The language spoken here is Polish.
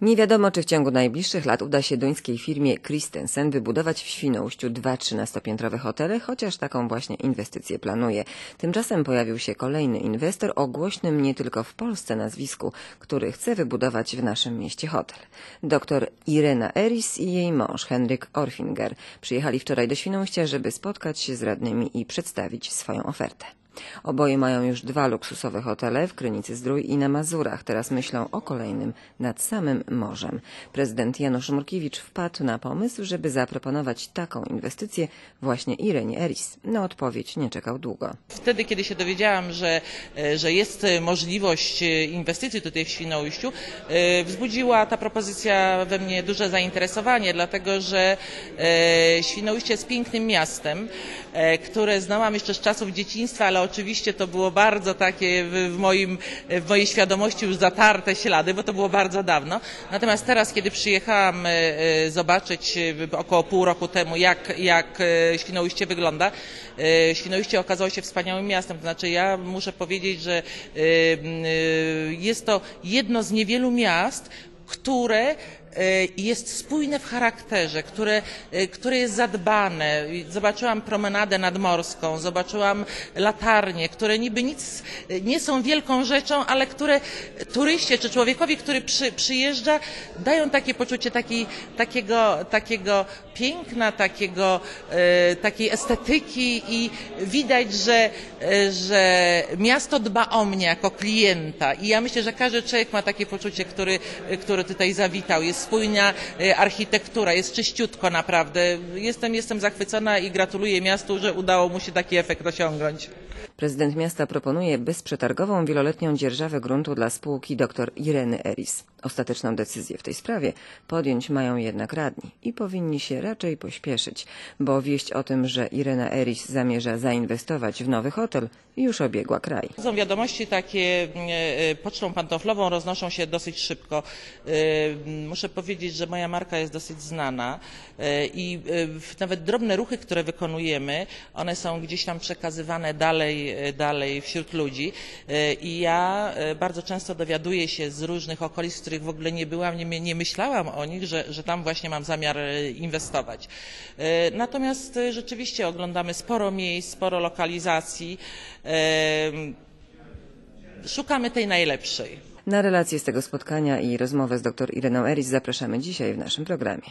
Nie wiadomo, czy w ciągu najbliższych lat uda się duńskiej firmie Christensen wybudować w Świnoujściu dwa 13-piętrowe hotele, chociaż taką właśnie inwestycję planuje. Tymczasem pojawił się kolejny inwestor o głośnym nie tylko w Polsce nazwisku, który chce wybudować w naszym mieście hotel. Doktor Irena Eris i jej mąż Henryk Orfinger przyjechali wczoraj do Świnoujścia, żeby spotkać się z radnymi i przedstawić swoją ofertę. Oboje mają już dwa luksusowe hotele w Krynicy Zdrój i na Mazurach. Teraz myślą o kolejnym nad samym morzem. Prezydent Janusz Murkiewicz wpadł na pomysł, żeby zaproponować taką inwestycję właśnie Irenie Eris. Na odpowiedź nie czekał długo. Wtedy, kiedy się dowiedziałam, że, e, że jest możliwość e, inwestycji tutaj w Świnoujściu, e, wzbudziła ta propozycja we mnie duże zainteresowanie, dlatego że Świnoujście jest pięknym miastem, które znałam jeszcze z czasów dzieciństwa, ale oczywiście to było bardzo takie w, moim, w mojej świadomości już zatarte ślady, bo to było bardzo dawno. Natomiast teraz, kiedy przyjechałam e, e, zobaczyć e, około pół roku temu, jak, jak Świnoujście wygląda, Świnoujście okazało się wspaniałym miastem. To znaczy ja muszę powiedzieć, że jest to jedno z niewielu miast, które jest spójne w charakterze, które, e, które jest zadbane. Zobaczyłam promenadę nadmorską, zobaczyłam latarnie, które niby nic nie są wielką rzeczą, ale które turyście czy człowiekowi, który przy, przyjeżdża, dają takie poczucie taki, takiego, takiego piękna, takiego, takiej estetyki i widać, że, że miasto dba o mnie jako klienta. I ja myślę, że każdy człowiek ma takie poczucie, który, który tutaj zawitał. Jest spójna e, architektura, jest czyściutko naprawdę. Jestem, jestem zachwycona i gratuluję miastu, że udało mu się taki efekt osiągnąć. Prezydent miasta proponuje bezprzetargową wieloletnią dzierżawę gruntu dla spółki dr Ireny Eris. Ostateczną decyzję w tej sprawie podjąć mają jednak radni i powinni się raczej pośpieszyć, bo wieść o tym, że Irena Eris zamierza zainwestować w nowy hotel już obiegła kraj. Są wiadomości takie e, e, pocztą pantoflową roznoszą się dosyć szybko. E, muszę powiedzieć, że moja marka jest dosyć znana i nawet drobne ruchy, które wykonujemy, one są gdzieś tam przekazywane dalej dalej wśród ludzi i ja bardzo często dowiaduję się z różnych okolic, w których w ogóle nie byłam, nie, nie myślałam o nich, że, że tam właśnie mam zamiar inwestować. Natomiast rzeczywiście oglądamy sporo miejsc, sporo lokalizacji. Szukamy tej najlepszej. Na relację z tego spotkania i rozmowę z dr Ireną Eris zapraszamy dzisiaj w naszym programie.